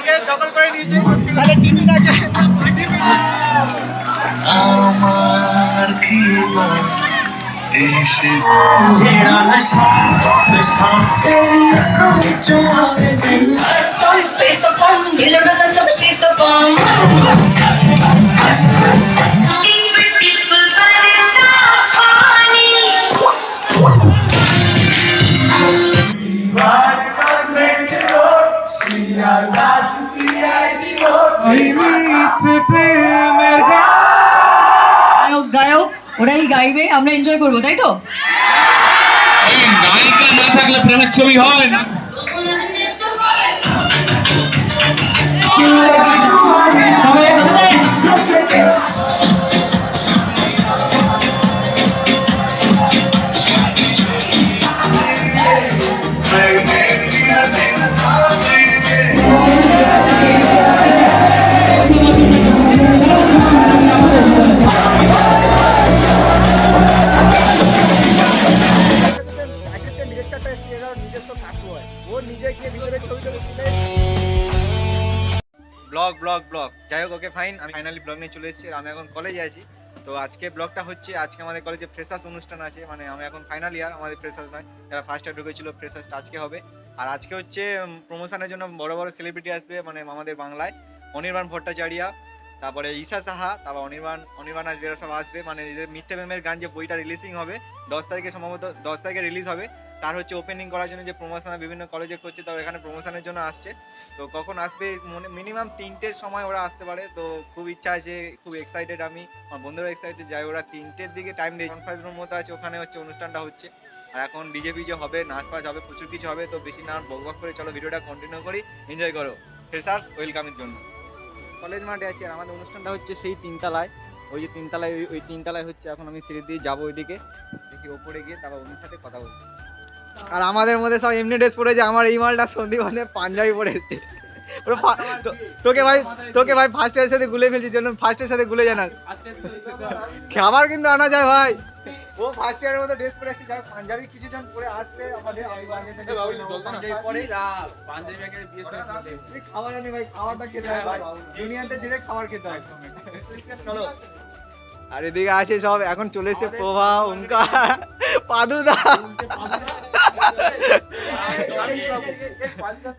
আজকে দখল করে নিয়েছে। তাহলে আছে। আমার খিবা এসে. গায়ক ওরাই গাইবে আমরা এনজয় করব তাই তো? গায়িকা না থাকলে প্রেমের ছবি হয় না। কলেজে আছি। তো আজকে ব্লগটা হচ্ছে, আজকে আমাদের কলেজে ফ্রেশার্স অনুষ্ঠান আছে মানে আমি এখন ফাইনাল ইয়ার আমাদের ফ্রেশার্স নয়। যারা ফার্স্ট ইয়ার ঢুকেছিল ফ্রেশার্সটা আজকে হবে। আর আজকে হচ্ছে প্রমোশনের জন্য বড় বড় সেলিব্রিটি আসবে মানে আমাদের বাংলায়। অনির্বাণ ভট্টাচার্য, তারপরে ঈশা সাহা, তারপর অনির্বাণ অনির্বাণ আসবে এরা সব আসবে। মানে মিথ্যে প্রেমের গান যে বইটা রিলিজিং হবে, দশ তারিখে সম্ভবত, দশ তারিখে রিলিজ হবে। তার হচ্ছে ওপেনিং করার জন্য যে প্রমোশন বিভিন্ন কলেজে করছে তো এখানে প্রমোশনের জন্য আসছে। তো কখন আসবে মিনিমাম তিনটের সময় ওরা আসতে পারে। তো খুব ইচ্ছা আছে, খুব এক্সাইটেড আমি। আমার বন্ধুরা এক্সাইটেড যাই ওরা তিনটের দিকে টাইম দিয়ে কনফারেন্স রুম মতো আছে, ওখানে হচ্ছে অনুষ্ঠানটা হচ্ছে। আর এখন ডিজে ফিজে হবে, নাচ ফাচ হবে, প্রচুর কিছু হবে। তো বেশি না, বক বক করে চলো, ভিডিওটা কন্টিনিউ করি। এনজয় করো। ফ্রেশার্স ওয়েলকামের জন্য। কলেজ মাঠে আছি, আর আমাদের অনুষ্ঠানটা হচ্ছে সেই তিনতলায়। ওই যে তিনতলায়, ওই ওই তিনতলায় হচ্ছে এখন আমি সিঁড়ি দিয়ে যাব ওইদিকে। দেখি ওপরে গিয়ে তারপর ওদের সাথে কথা বলছি। আর আমাদের মধ্যে সব এমনি ড্রেস পরে পরেছে আমার এই মালটা সন্দীপ মানে পাঞ্জাবি পরে এসছে। তোকে ভাই তোকে ভাই ফার্স্ট এর সাথে গুলে ফেলছি জন্য ফার্স্ট এর সাথে গুলে জানা খাবার কিন্তু আনা যায় ভাই। ও ফার্স্ট ইয়ারের মতো ড্রেস পরে এসেছে যাই পাঞ্জাবি কিছু জন পরে আসবে আমাদের আমি পাঞ্জাবি খাবার আনি ভাই খাবারটা খেতে হয় ভাই। জুনিয়রদের জেনে খাবার খেতে হয়। চলো। আর এদিকে আছে সব এখন চলে এসেছে প্রভা ওঙ্কার পাদুদা।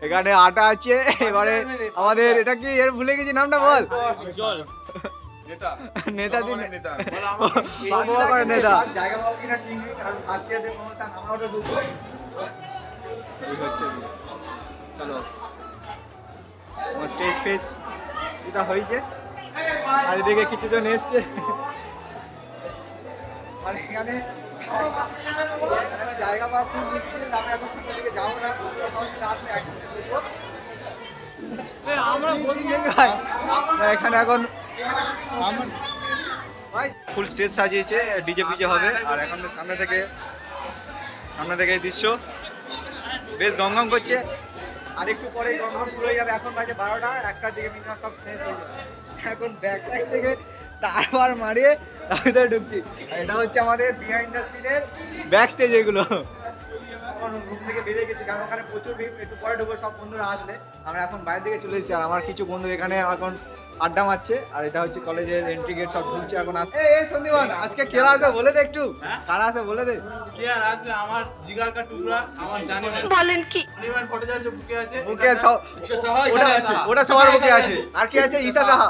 এখানে আটা আছে এবারে আমাদের এটা কি এর ভুলে গেছি নামটা বল। নেতা। চলো। স্টেজ এটা হয়েছে। আর এদিকে কিছু জন এসছে। আর এখানে এখানে জায়গা পাওয়া খুব মুশকিল আমি এখন সামনের দিকে যাব না। একসাথে না, এখানে এখন ফুল স্টেজ সাজিয়েছে ডিজে পিজে হবে। আর এখন তো সামনে থেকে সামনে থেকে এই দৃশ্য। বেশ গঙ্গম করছে। আর একটু পরে গঙ্গম শুরু হয়ে যাবে। এখন বাজে বারোটা একটার দিকে মিনিমাম সব শেষ হয়ে যাবে। এখন ব্যাক সাইড থেকে তারপর মারিয়ে তার ভিতরে ঢুকছি এটা হচ্ছে আমাদের বিহাইন্ড দ্য সিনের ব্যাক স্টেজ এগুলো। থেকে বেরিয়ে গেছি, কারণ ওখানে প্রচুর সব বন্ধুরা আসলে আমরা এখন বাইরে থেকে চলে এসেছি, আর আমার কিছু বন্ধু এখানে এখন আড্ডা মারছে আর এটা হচ্ছে কলেজের এন্ট্রি গেট সব ঢুকছে এখন আসছে এই সন্দীপন আজকে কেরা আছে বলে দে একটু। কারা আছে বলে দে। কে আর আসবে আমার জিগার কা টুকরা আমার জানে বলেন কি? অনির্বাণ ভট্টাচার্য বুকে আছে। বুকে সব ওটা আছে ওটা সবার বুকে আছে। আর কি আছে? ঈশা সাহা।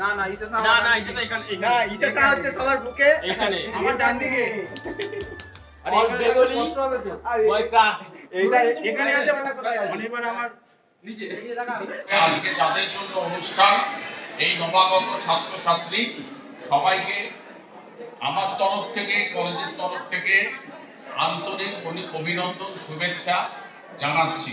না না ইসে সাহা না না এটা এখানে। না ঈশা সাহা হচ্ছে সবার বুকে এখানে। আমার ডান দিকে। আরে বেঙ্গলি কষ্ট হবে তো। ওই ক্লাস এইটা এখানে আছে মানে কোথায় আছে? আমার আজকে যাদের জন্য অনুষ্ঠান, এই নবাগত ছাত্রছাত্রী, সবাইকে আমার তরফ থেকে, কলেজের তরফ থেকে আন্তরিক অভিনন্দন, শুভেচ্ছা জানাচ্ছি।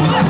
Let's go.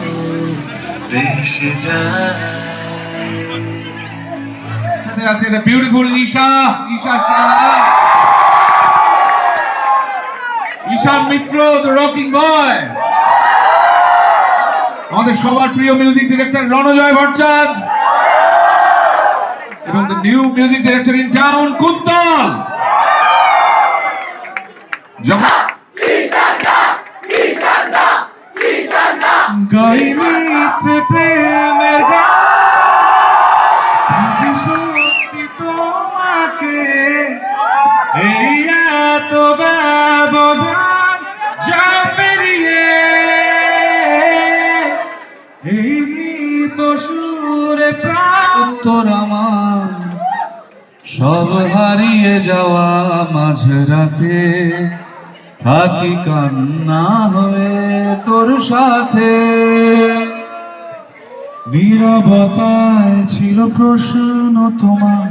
বেসে যায় আছে the beautiful Isha Isha Shah. Ishan Mitra the rocking boys আমাদের সবার প্রিয় মিউজিক ডিরেক্টর রণজয় ভট্টাচার্য এবং the new music director in town Kuntal. যখন গাইনি হারিয়ে যাওয়া মাঝরাতে থাকি কান্না হয়ে তোর সাথে। নীরবতায় ছিল প্রশ্ন তোমার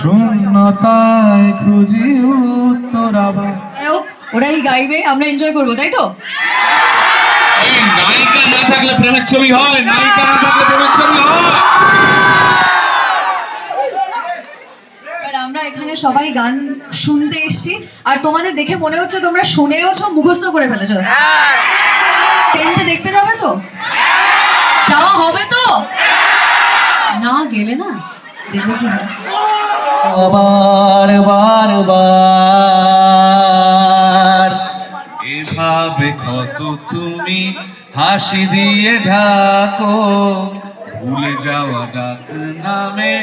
শূন্যতায় খুঁজি উত্তর আবার। ওরাই গাইবে আমরা এনজয় করব তাই তো? নায়িকা না থাকলে প্রেমের ছবি হয় নায়িকা না থাকলে প্রেমের ছবি হয় আর আমরা এখানে সবাই গান শুনতে এসছি। আর তোমাদের দেখে মনে হচ্ছে তোমরা শুনেওছো, মুখস্থ করে ফেলেছো। টেন্সে দেখতে যাবে তো? যাওয়া হবে তো? না গেলে না, দেখবে কি এভাবে কত তুমি হাসি দিয়ে ঢাকো। ভুলে যাওয়া ডাক নামে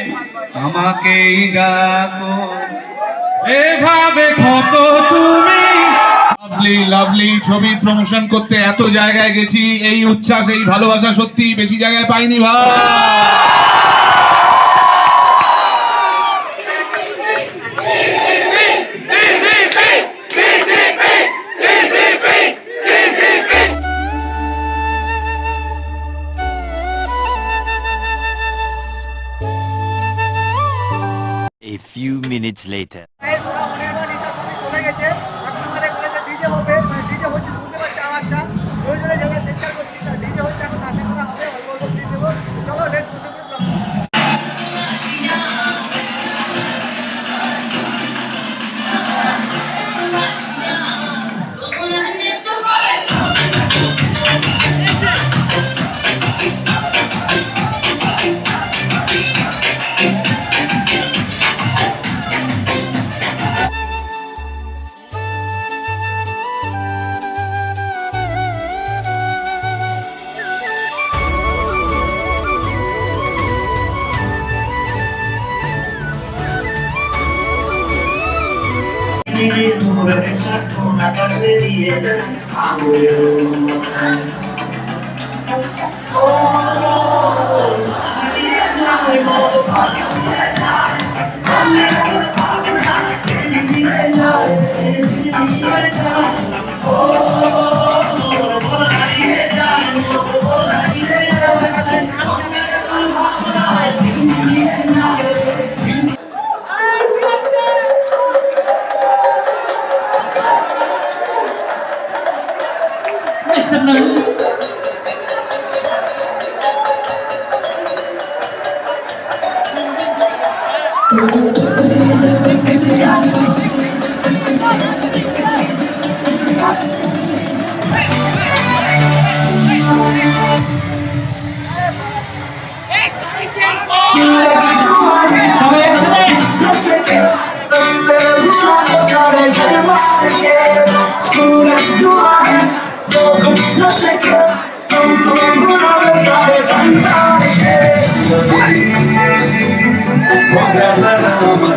আমাকেই ডাকো। এভাবে কত তুমি। লাভলি লাভলি ছবি প্রমোশন করতে এত জায়গায় গেছি, এই উচ্ছ্বাস, এই ভালোবাসা সত্যি বেশি জায়গায় পাইনি ভাই।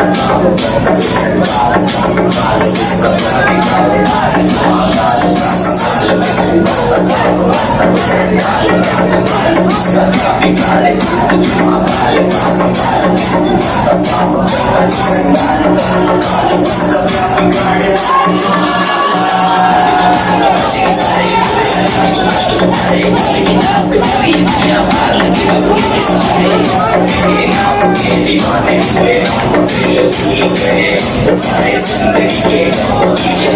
I'm सारे ज़िंदगी के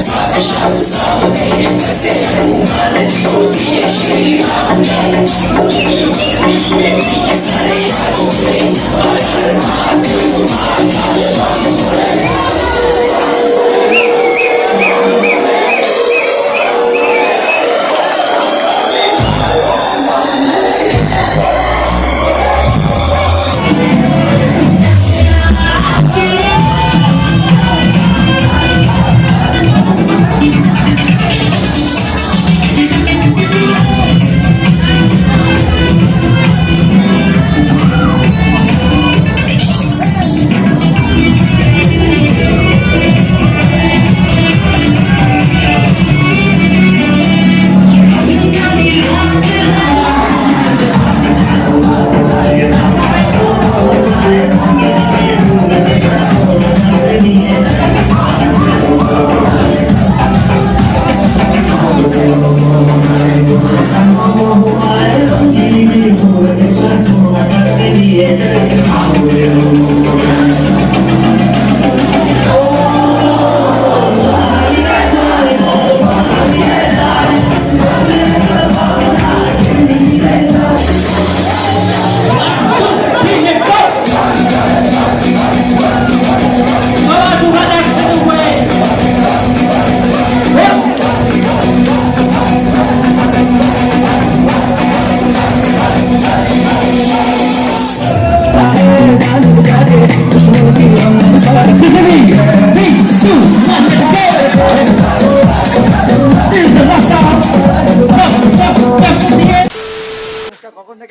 सारे शब्द सामने जैसे हनुमान जी को दिए श्री राम ने मुझे मंदिर में भी सारे हाथों में और हर महादेव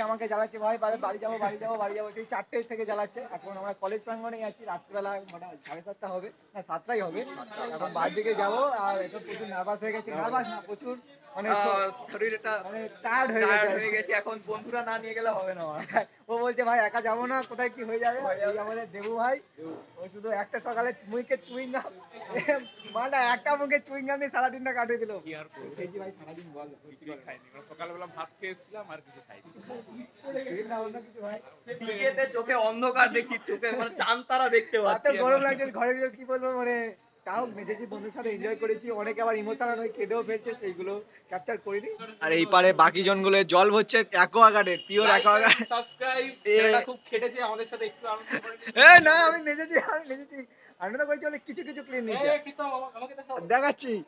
আমাকে জ্বালাচ্ছে, ভাই, বাড়ি যাব বাড়ি যাব বাড়ি যাব। সেই চারটে থেকে জ্বালাচ্ছে। এখন আমরা কলেজ প্রাঙ্গনেই আছি, রাত্রিবেলা মানে সাড়ে সাতটা হবে। না, সাতটাই হবে। এখন বাড়ির দিকে যাব, আর এখন প্রচুর নার্ভাস হয়ে গেছে। নার্ভাস না, প্রচুর। মানে শ- শরীরটা মানে টায়ার্ড হয়ে গেছে হয়ে গেছে এখন বন্ধুরা না নিয়ে গেলে হবে না ও বলছে ভাই একা যাব না কোথায় কি হয়ে যাবে? আমাদের দেবু ভাই ও শুধু একটা সকালে মুখে চুইং গাম মানে একটা মুখে চুইং গাম দিয়ে সারাদিনটা কাটিয়ে দিল। কি আর করব? ভাই সারাদিন বল কিছুই খাইনি। মানে সকালবেলা ভাত খেয়ে আর কিছু খাইনি। না অন্য কিছু ভাই। নিজেতে চোখে অন্ধকার দেখছি চোখে মানে চান তারা দেখতে এত পাচ্ছি গরম লাগছে ভিতর কি বলব মানে তাও মেজেছি বন্ধুর সাথে এনজয় করেছি। অনেকে আবার ইমোশনাল হয়ে কেঁদেও ফেলছে সেইগুলো ক্যাপচার করিনি। আর এই পারে বাকি জনগুলো জল হচ্ছে অ্যাকোয়াগার্ডের পিওর অ্যাকোয়াগার্ড সাবস্ক্রাইব এ- খুব খেটেছে আমাদের সাথে একটু আনন্দ করে এ না আমি নেচেছি আমি নেচেছি আনন্দ করেছি অনেক কিছু কিছু ক্লিন নিয়েছে। আমা- দেখাচ্ছি।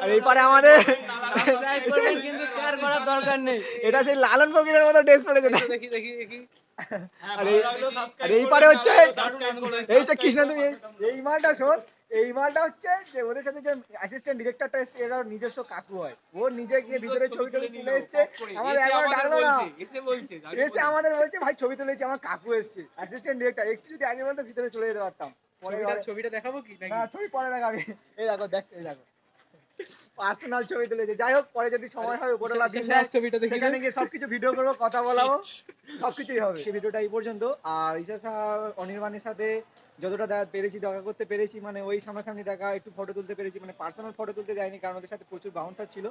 আর এই পারে আমাদের কিন্তু শেয়ার করার দরকার নেই। এটা সেই লালন ফকিরের মতো ড্রেস পরেছে। দেখি দেখি দেখি। হ্যাঁ, আর এই- পারে হচ্ছে এই হচ্ছে কৃষ্ণ তুমি এই- মালটা শোন এই মালটা হচ্ছে যে ওদের সাথে যে অ্যাসিস্ট্যান্ট ডিরেক্টরটা এসছে এরা নিজস্ব কাকু হয়। ও নিজে গিয়ে ভিতরে ছবি টবি তুলে এসছে। আমাদের একবার ডাকলো না। বলছে, এসে বলছে আমি এসে বলছি, আমাদের বলছে ভাই ছবি তুলেছি আমার কাকু এসছে। অ্যাসিস্ট্যান্ট ডিরেক্টর একটু যদি আগে বলতো ভিতরে চলে যেতে পারতাম। পরে ছবিটা- ছবিটা দেখাবো কি নাকি? না ছবি পরে দেখাবে। এই দেখো দেখ এই দেখো। পার্সোনাল ছবি তুলেছে যাই হোক পরে যদি সময় হয় উপরওয়ালা দিন সে- দেয়, সে ছবিটা দেখি সেখানে গিয়ে সবকিছু ভিডিও করব কথা বলাবো সবকিছুই হবে। সেই ভিডিওটা এই পর্যন্ত। আর ইসা অনির্বাণের সাথে যতটা পেরেছি দেখা করতে পেরেছি মানে ওই সামনাসামনি দেখা একটু ফটো তুলতে পেরেছি মানে পার্সোনাল ফটো তুলতে যাইনি কারণ ওদের সাথে প্রচুর বাউন্সার ছিল।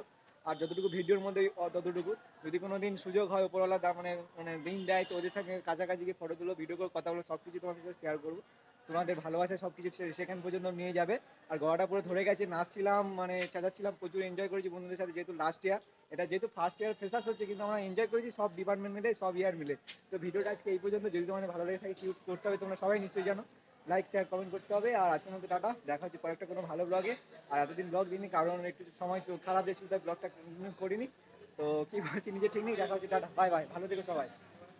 আর যতটুকু ভিডিওর মধ্যে ততটুকু। যদি কোনো দিন সুযোগ হয় উপরওয়ালা দা- মানে মানে দিন দেয় তো ওদের সঙ্গে কাছাকাছি গিয়ে ফটো তুলো ভিডিও করে কথা বলো সবকিছু তোমাদের সাথে শেয়ার করব। তোমাদের ভালোবাসা সবকিছু সেখান পর্যন্ত নিয়ে যাবে। আর গলাটা পুরো ধরে গেছে, নাচছিলাম মানে চেঁচাচ্ছিলাম প্রচুর এনজয় করেছি বন্ধুদের সাথে, যেহেতু লাস্ট ইয়ার এটা যেহেতু ফার্স্ট ইয়ার ফ্রেশার্স হচ্ছে, কিন্তু আমরা এনজয় করেছি সব ডিপার্টমেন্ট মিলে, সব ইয়ার মিলে। তো ভিডিওটা আজকে এই পর্যন্ত। যদি তোমাদের ভালো লেগে থাকে শুট করতে হবে, তোমরা সবাই নিশ্চয়ই জানো। লাইক শেয়ার কমেন্ট করতে হবে। আর আজকের মতো টাটা। দেখা হচ্ছে কয়েকটা কোনো ভালো ব্লগে আর এতদিন ব্লগ দিইনি, কারণ একটু সময় খারাপ দেখছি তাই ব্লগটা করিনি। তো কি বলছি, নিজে ঠিক নেই, দেখা হচ্ছে, টাটা বাই বাই ভালো থেকো সবাই।